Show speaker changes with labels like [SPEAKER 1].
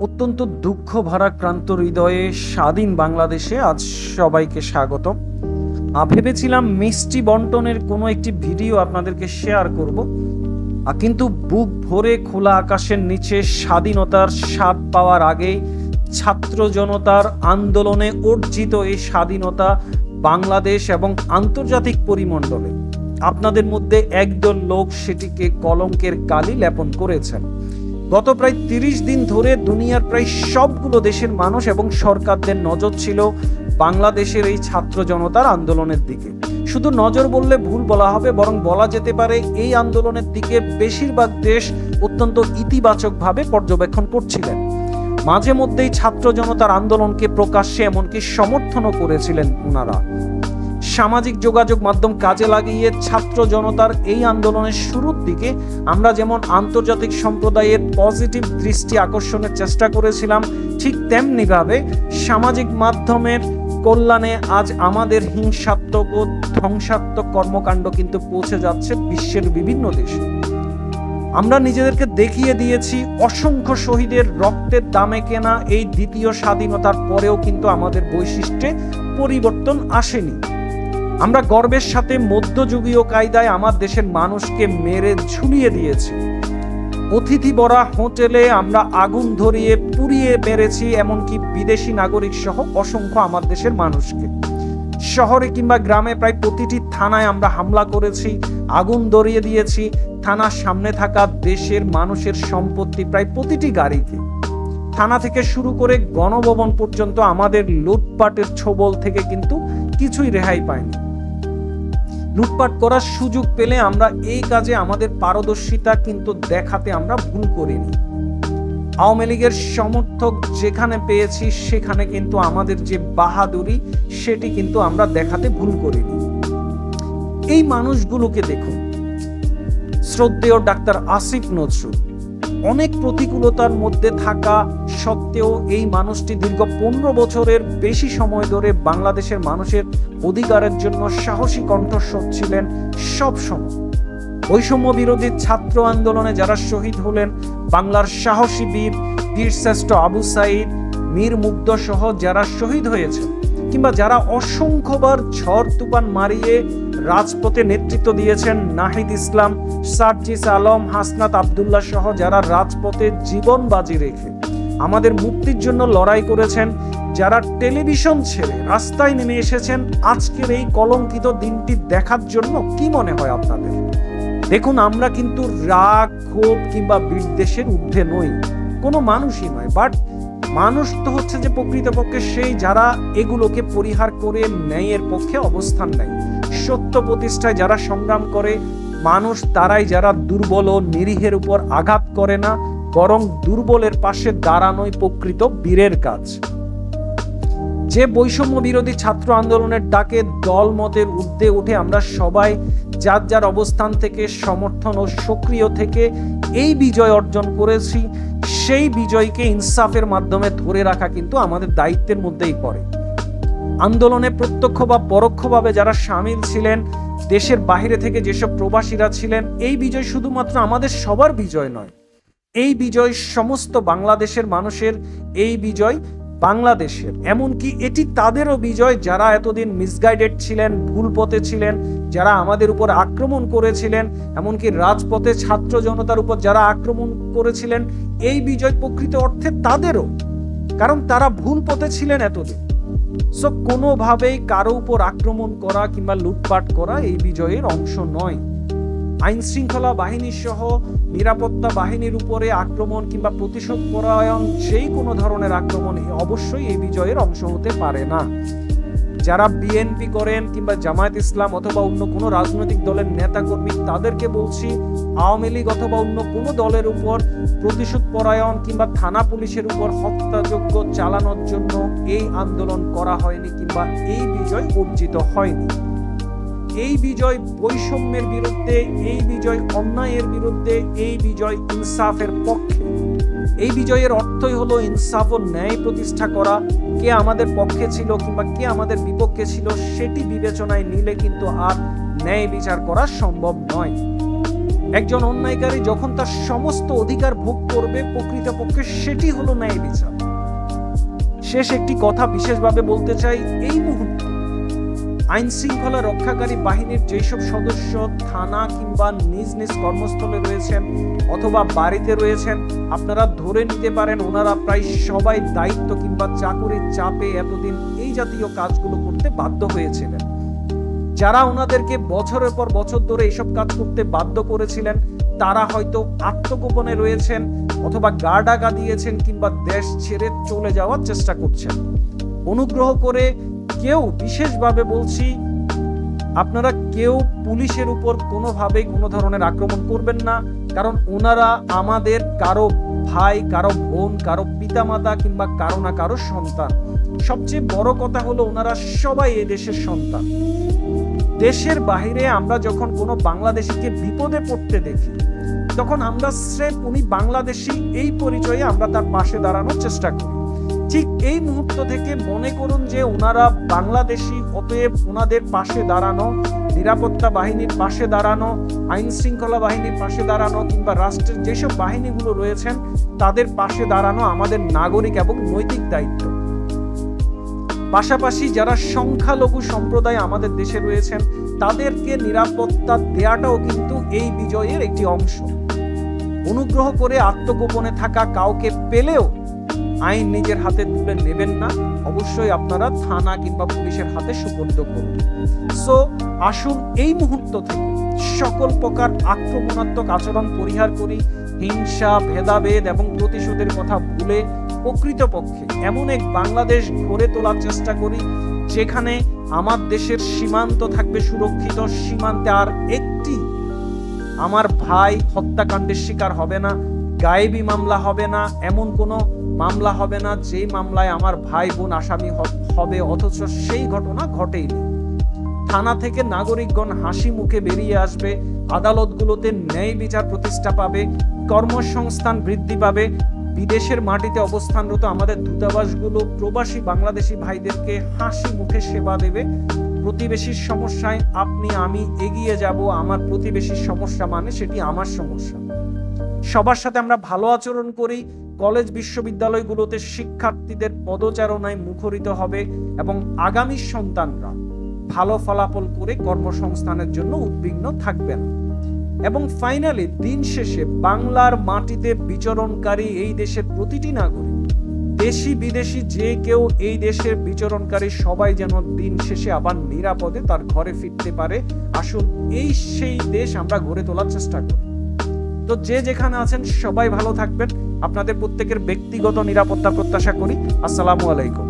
[SPEAKER 1] অত্যন্ত দুঃখ ভারাক্রান্ত হৃদয়ে স্বাধীন বাংলাদেশে আজ সবাইকে স্বাগত ভেবেছিলাম মিষ্টি বন্টনের কোনো একটি ভিডিও আপনাদেরকে শেয়ার করব কিন্তু বুক ভরে খোলা আকাশের নিচে স্বাধীনতার স্বাদ পাওয়ার আগেই ছাত্র জনতার আন্দোলনে অর্জিত এই স্বাধীনতা বাংলাদেশ এবং আন্তর্জাতিক পরিমণ্ডলে। আপনাদের মধ্যে একদল লোক সেটিকে কলঙ্কের কালি লেপন করেছেন। গত প্রায় তিরিশ দিন ধরে দুনিয়ার প্রায় সবগুলো দেশের মানুষ এবং সরকারদের নজর ছিল বাংলাদেশের এই ছাত্র জনতার আন্দোলনের দিকে। শুধু নজর বললে ভুল বলা হবে, বরং বলা যেতে পারে এই আন্দোলনের দিকে বেশিরভাগ দেশ অত্যন্ত ইতিবাচকভাবে পর্যবেক্ষণ করছিলেন। মাঝে মধ্যেই ছাত্র জনতার আন্দোলনকে প্রকাশ্যে এমনকি সমর্থনও করেছিলেন ওনারা সামাজিক যোগাযোগ মাধ্যম কাজে লাগিয়ে ছাত্র জনতার এই আন্দোলনের শুরুর দিকে আমরা যেমন আন্তর্জাতিক সম্প্রদায়ের পজিটিভ দৃষ্টি আকর্ষণের চেষ্টা করেছিলাম, ঠিক তেমনিভাবে সামাজিক মাধ্যমের কল্যাণে আজ আমাদের হিংসাত্মক ও ধ্বংসাত্মক কর্মকাণ্ড কিন্তু পৌঁছে যাচ্ছে বিশ্বের বিভিন্ন দেশে। আমরা নিজেদেরকে দেখিয়ে দিয়েছি অসংখ্য শহীদের রক্তের দামে কেনা এই দ্বিতীয় স্বাধীনতার পরেও কিন্তু আমাদের বৈশিষ্ট্যে পরিবর্তন আসেনি। আমরা গর্বের সাথে মধ্যযুগীয় কায়দায় আমার দেশের মানুষকে মেরে ঝুলিয়ে দিয়েছি। অতিথি বরা হোটেলে আমরা আগুন ধরিয়ে পুড়িয়ে মেরেছি, এমনকি বিদেশি নাগরিক সহ অসংখ্য আমার দেশের মানুষকে। শহরে কিংবা গ্রামে প্রায় প্রতিটি থানায় আমরা হামলা করেছি, আগুন ধরিয়ে দিয়েছি। থানার সামনে থাকা দেশের মানুষের সম্পত্তি প্রায় প্রতিটি গাড়িতে। থানা থেকে শুরু করে গণভবন পর্যন্ত আমাদের লুটপাটের ছোবল থেকে কিন্তু কিছুই রেহাই পায়নি লুটপাট করার সুযোগ পেলে আমরা এই কাজে আমাদের পারদর্শিতা কিন্তু দেখাতে আমরা ভুল করিনি। আওয়ামী লীগের সমর্থক যেখানে পেয়েছি, সেখানে কিন্তু আমাদের যে বাহাদুরি, সেটি কিন্তু আমরা দেখাতে ভুল করিনি। এই মানুষগুলোকে দেখুন। শ্রদ্ধেয় ডাক্তার আসিফ নজরুল অনেক প্রতিকূলতার মধ্যে থাকা সত্ত্বেও এই মানুষটি দীর্ঘ পনেরো বছরের বেশি সময় ধরে বাংলাদেশের মানুষের অধিকারের জন্য সাহসী কণ্ঠস্বর ছিলেন সব সময়। বৈষম্য বিরোধী ছাত্র আন্দোলনে যারা শহীদ হলেন, বাংলার সাহসী বীর বীরশ্রেষ্ঠ আবু সাইদ, মীর মুগ্ধ সহ যারা শহীদ হয়েছেন কিংবা যারা অসংখ্যবার ঝড় তুফান মারিয়ে রাজপথে নেতৃত্ব দিয়েছেন নাহিদ ইসলাম, সার্জিস আলম, হাসনাত আবদুল্লাহ সহ যারা রাজপথে জীবন বাজি রেখে আমাদের মুক্তির জন্য লড়াই করেছেন, যারা টেলিভিশন ছেড়ে রাস্তায় নেমে এসেছেন, আজকের এই কলঙ্কিত দিনটি দেখার জন্য কি মনে হয় আপনাদের? দেখুন, আমরা কিন্তু রাগ, ক্ষোভ কিংবা বিদ্বেষের ঊর্ধ্বে নই। কোনো মানুষই নয় বাট মানুষ তো হচ্ছে যে প্রকৃতপক্ষে সেই যারা এগুলোকে পরিহার করে ন্যায়ের পক্ষে অবস্থান নেয়। সত্য প্রতিষ্ঠায় যারা সংগ্রাম করে, মানুষ তারাই যারা দুর্বল ও নিরীহের উপর আঘাত করে না, বরং দুর্বলের পাশে দাঁড়ানোই প্রকৃত বীরের কাজ। যে বৈষম্য বিরোধী ছাত্র আন্দোলনের ডাকে দল মতের ঊর্ধ্বে উঠে আমরা সবাই যার যার অবস্থান থেকে, সমর্থন ও সক্রিয় থেকে এই বিজয় অর্জন করেছি, সেই বিজয়কে ইনসাফের মাধ্যমে ধরে রাখা কিন্তু আমাদের দায়িত্বের মধ্যেই পড়ে। আন্দোলনে প্রত্যক্ষ বা পরোক্ষভাবে যারা সামিল ছিলেন, দেশের বাইরে থেকে যেসব প্রবাসীরা ছিলেন, এই বিজয় শুধুমাত্র আমাদের সবার বিজয় নয়। এই বিজয় সমস্ত বাংলাদেশের মানুষের, এই বিজয় বাংলাদেশের, এমনকি এটি তাদেরও বিজয় যারা এতদিন মিসগাইডেড ছিলেন, ভুল পথে ছিলেন, যারা আমাদের উপর আক্রমণ করেছিলেন, এমনকি রাজপথে ছাত্র জনতার উপর যারা আক্রমণ করেছিলেন, এই বিজয় প্রকৃত অর্থে তাদেরও, কারণ তারা ভুল পথে ছিলেন এতদিন। সো কোনোভাবেই কারও উপর আক্রমণ করা কিংবা লুটপাট করা এই বিজয়ের অংশ নয়। আইন শৃঙ্খলা বাহিনী সহ নিরাপত্তা বাহিনীর উপরে আক্রমণ কিংবা প্রতিশোধ পরায়ণ যেই কোনো ধরনের আক্রমণ অবশ্যই এই বিজয়ের অংশ হতে পারে না। যারা বিএনপি করেন কিংবা জামায়াত ইসলাম অথবা অন্য কোনো রাজনৈতিক দলের নেতা কর্মী তাদেরকে বলছি, আওয়ামী লীগ অথবা অন্য কোনো দলের উপর প্রতিশোধ পরায়ণ কিংবা থানা পুলিশের উপর হত্যাযোগ্য চালানোর জন্য এই আন্দোলন করা হয়নি কিংবা এই বিজয় অর্জিত হয়নি। এই বিজয় বৈষম্যের বিরুদ্ধে, এই বিজয় অন্যায়ের বিরুদ্ধে, এই বিজয় ইনসাফের পক্ষে। এই বিজয়ের অর্থই হলো ইনসাফ ও ন্যায় প্রতিষ্ঠা করা। কে আমাদের পক্ষে ছিল কিংবা কে আমাদের বিপক্ষে ছিল, সেটি বিবেচনায় নিলে কিন্তু আর ন্যায় বিচার করা সম্ভব নয়। একজন অন্যায়কারী যখন তার সমস্ত অধিকার ভোগ করবে প্রকৃতপক্ষে, সেটি হলো ন্যায় বিচার। শেষ একটি কথা বিশেষভাবে বলতে চাই, এই মুহূর্তে আইন শৃঙ্খলা রক্ষাকারী বাহিনীর যেসব সদস্য থানা কিংবা নিজ নিজ কর্মস্থলে রয়েছেন অথবা বাড়িতে রয়েছেন, আপনারা ধরে নিতে পারেন ওনারা প্রায় সবাই দায়িত্ব কিংবা চাকুরির চাপে এতদিন এই জাতীয় কাজগুলো করতে বাধ্য হয়েছিলেন। যারা ওনাদেরকে বছরের পর বছর ধরে এসব কাজ করতে বাধ্য করেছিলেন, তারা হয়তো আত্মগোপনে রয়েছেন অথবা গা ডাকা দিয়েছেন কিংবা দেশ ছেড়ে চলে যাওয়ার চেষ্টা করছেন। অনুগ্রহ করে কেউ বিশেষভাবে বলছি, আপনারা কেউ পুলিশের উপর কোনোভাবেই কোনো ধরনের আক্রমণ করবেন না, কারণ ওনারা আমাদের কারও ভাই, কারও বোন, কারও পিতামাতা কিংবা কারও না কারও সন্তান। সবচেয়ে বড় কথা হলো ওনারা সবাই এ দেশের সন্তান। দেশের বাইরে আমরা যখন কোনো বাংলাদেশিকে বিপদে পড়তে দেখি, তখন আমরা স্রেফ উনি বাংলাদেশি এই পরিচয়ে আমরা তার পাশে দাঁড়ানোর চেষ্টা করি। ঠিক এই মুহূর্ত থেকে মনে করুন যে ওনারা বাংলাদেশি অতএব ওনাদের পাশে দাঁড়ানো, নিরাপত্তা বাহিনীর পাশে দাঁড়ানো, আইন শৃঙ্খলা বাহিনীর পাশে দাঁড়ানো কিংবা রাষ্ট্রের যেসব বাহিনীগুলো রয়েছেন, তাদের পাশে দাঁড়ানো আমাদের নাগরিক এবং নৈতিক দায়িত্ব। পাশাপাশি যারা সংখ্যালঘু সম্প্রদায় আমাদের দেশে রয়েছেন, তাদেরকে নিরাপত্তা দেয়াটাও কিন্তু এই বিজয়ের একটি অংশ। অনুগ্রহ করে আত্মগোপনে থাকা কাউকে পেলেও আইন নিজের হাতে তুলে নেবেন না, অবশ্যই আপনারা থানা কিংবা পুলিশের হাতে সুপর্দ করুন। সো আসুন এই মুহূর্ত থেকে সকল প্রকার আক্রমণাত্মক আচরণ পরিহার করি, হিংসা, ভেদাভেদ এবং প্রতিশোধের কথা ভুলে প্রকৃতপক্ষে এমন এক বাংলাদেশ গড়ে তোলার চেষ্টা করি, যেখানে আমার দেশের সীমান্ত থাকবে সুরক্ষিত, সীমান্তে আর একটি আমার ভাই হত্যাকাণ্ডের শিকার হবে না গায়েবী মামলা হবে না, এমন কোনো মামলা হবে না যেই মামলায় আমার ভাই বোন, আসামি হবে, অথচ সেই ঘটনা ঘটেইনি থানা থেকে নাগরিকগণ হাসি মুখে বেরিয়ে আসবে, আদালতগুলোতে ন্যায় বিচার প্রতিষ্ঠা পাবে, কর্মসংস্থান বৃদ্ধি পাবে, বিদেশের মাটিতে অবস্থানরত আমাদের দূতাবাসগুলো প্রবাসী বাংলাদেশি ভাইদেরকে হাসি মুখে সেবা দেবে প্রতিবেশীর সমস্যায় আপনি, আমি এগিয়ে যাব, আমার প্রতিবেশীর সমস্যা মানে সেটি আমার সমস্যা। সবার সাথে আমরা ভালো আচরণ করি, কলেজ বিশ্ববিদ্যালয়গুলোতে শিক্ষার্থীদের পদচারণায় মুখরিত হবে এবং আগামী সন্তানরা ভালো ফলাফল করে কর্মসংস্থানের জন্য উদ্বিগ্ন থাকবেন। এবং ফাইনালি দিন শেষে বাংলার মাটিতে বিচরণকারী এই দেশের প্রতিটি নাগরিক দেশি বিদেশি যে কেউ এই দেশের বিচরণকারী সবাই যেন দিন শেষে আবার নিরাপদে তার ঘরে ফিরতে পারে। আসুন এই সেই দেশ আমরা গড়ে তোলার চেষ্টা করি। তো যে যেখানে আছেন সবাই ভালো থাকবেন। আপনাদের প্রত্যেকের ব্যক্তিগত নিরাপত্তা প্রত্যাশা করি। আসসালামু আলাইকুম।